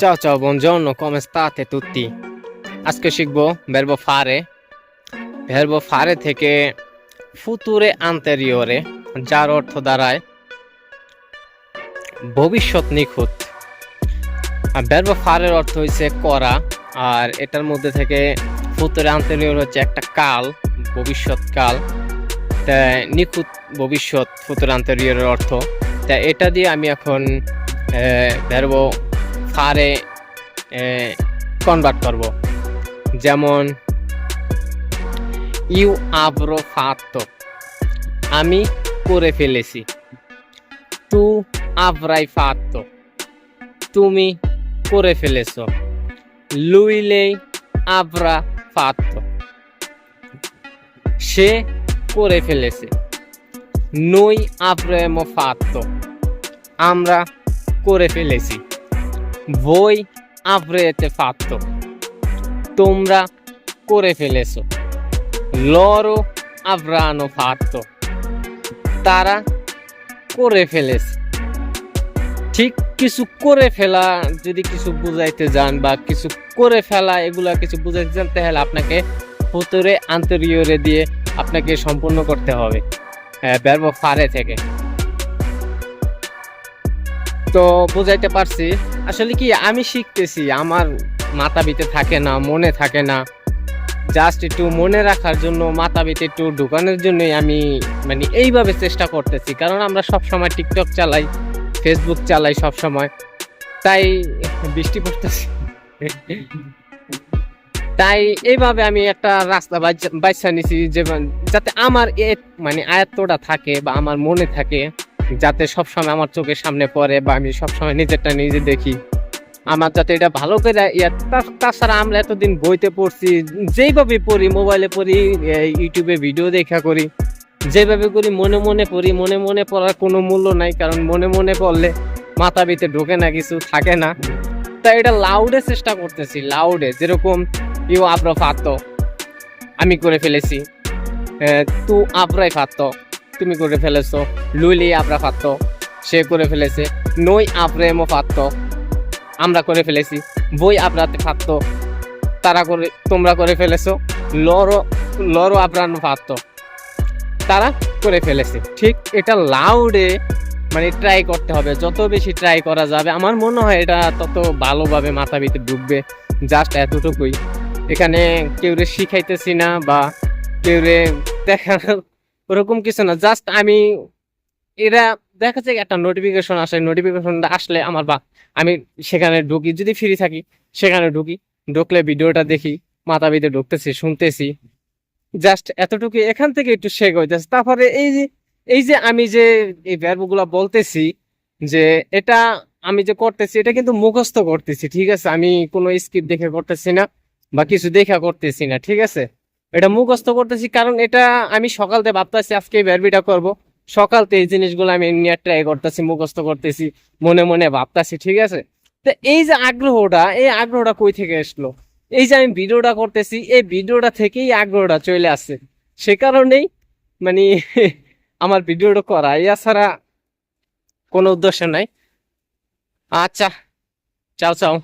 Ciao ciao, buongiorno, come state tutti? আজকে শিখব verbo fare. Verbo fare থেকে ফুতুরে আন্তরিয়রে যার অর্থ দাঁড়ায় ভবিষ্যৎ নিখুঁত verbo fare এর অর্থ হচ্ছে করা আর এটার মধ্যে থেকে ফুতুরে আন্তরিয়র হচ্ছে একটা কাল ভবিষ্যৎ কাল। নিখুঁত ভবিষ্যৎ ফুতুরে আন্তরিয়রের অর্থ। তা এটা দিয়ে আমি এখন verbo ফারে কনভার্ট করব। যেমন, ইউ আব্রো ফাতো আমি করে ফেলেছি। তু আব্রাই ফাতো তুমি করে ফেলেছো। লুইলেই আব্রা ফাতো সে করে ফেলেছে। নই আব্রেমো ফাতো আমরা করে ফেলেছি। Voi avrete fatto তোমরা করে ফেলেছো। loro avranno fatto তারা করে ফেলেছে। ঠিক কিছু করে ফেলা, যদি কিছু বুঝাইতে যান বা কিছু করে ফেলা, এগুলা কিছু বুঝাইতে যান, তাহলে আপনাকে ভুতুরে, আন্তরিয়রে দিয়ে আপনাকে সম্পূর্ণ করতে হবে। ব্যর্ব ফারে থেকে। তো বুঝাইতে পারছি। আসলে কি, আমি শিখতেছি, আমার মাথা বিতে থাকে না, মনে থাকে না। জাস্ট একটু মনে রাখার জন্য মাথা বিতে একটু ঢুকানোর জন্যই আমি মানে এইভাবে চেষ্টা করতেছি। কারণ আমরা সব সময় টিকটক চালাই ফেসবুক চালাই সব সময় তাই বৃষ্টি পড়তেছে। তাই এইভাবে আমি একটা রাস্তা বাইসা নিছি, যে যাতে আমার এ মানে আয়ত্তটা থাকে বা আমার মনে থাকে। যাতে সবসময় আমার চোখের সামনে পড়ে বা আমি সবসময় নিজেরটা নিজে দেখি। আমার যাতে এটা ভালো করে তাছাড়া আমরা এতদিন বইতে পড়ছি, যেইভাবে পড়ি মোবাইলে পড়ি ইউটিউবে ভিডিও দেখা করি, যেভাবে করি, মনে মনে পড়ি, মনে মনে পড়ার কোনো মূল্য নাই, কারণ মনে মনে পড়লে মাথা ভিতরে ঢোকে না, কিছু থাকে না। তাই এটা লাউডে চেষ্টা করতেছি লাউডে যেরকম ইউ আব্রা ফাতো আমি করে ফেলেছি। তু আব্রাই ফাতো তুমি করে ফেলেছো লুইলি আবরা ফাত্ত সে করে ফেলেছে, নই আব্রেমো ফাত্ত আমরা করে ফেলেছি, বই আবরাতে ফাত্ত তারা করে, তোমরা করে ফেলেছো, লরো লরো আবরানো ফাত্ত তারা করে ফেলেছে। ঠিক এটা লাউডে মানে ট্রাই করতে হবে, যত বেশি ট্রাই করা যাবে, আমার মনে হয় এটা তত ভালোভাবে মাথা ভিতরে ঢুকবে জাস্ট এতটুকুই। এখানে কেউ রে শিখাইতেছি না বা কেউ রে দেখানোর ওরকম কিছু না জাস্ট আমি এরা দেখা যায় একটা নোটিফিকেশন আসে নোটিফিকেশনটা আসলে আমার বা, আমি সেখানে ঢুকি, যদি ফ্রি থাকি, সেখানে ঢুকি, ঢুকলে ভিডিওটা দেখি মাথা ভিতরে ঢুকতেছি, শুনতেছি। জাস্ট এতটুকু এখান থেকে একটু শেখ হইতেছে তারপরে এই যে এই যে আমি যে এই ভ্যারবগুলা বলতেছি, যে এটা আমি যে করতেছি, এটা কিন্তু মুখস্থ করতেছি, ঠিক আছে? আমি কোনো স্ক্রিপ্ট দেখে করতেছি না, বা কিছু দেখা করতেছি না, ঠিক আছে? এটা মুখস্থ করতেছি, কারণ এটা আমি সকালতে ভাবতেছি আজকে ব্যারবিটা করব। সকালতে এই জিনিসগুলো আমি নিয়ে ট্রাই করতেছি, মুখস্থ করতেছি, মনে মনে ভাবতেছি, ঠিক আছে? তো এই যে আগ্রহটা, এই আগ্রহটা কই থেকে আসলো? এই যে আমি ভিডিওটা করতেছি, এই ভিডিওটা থেকেই আগ্রহটা চলে আসছে। সে কারণেই মানে আমার ভিডিওটা করা এছাড়া কোনো উদ্দেশ্য নাই। আচ্ছা চাও চাও।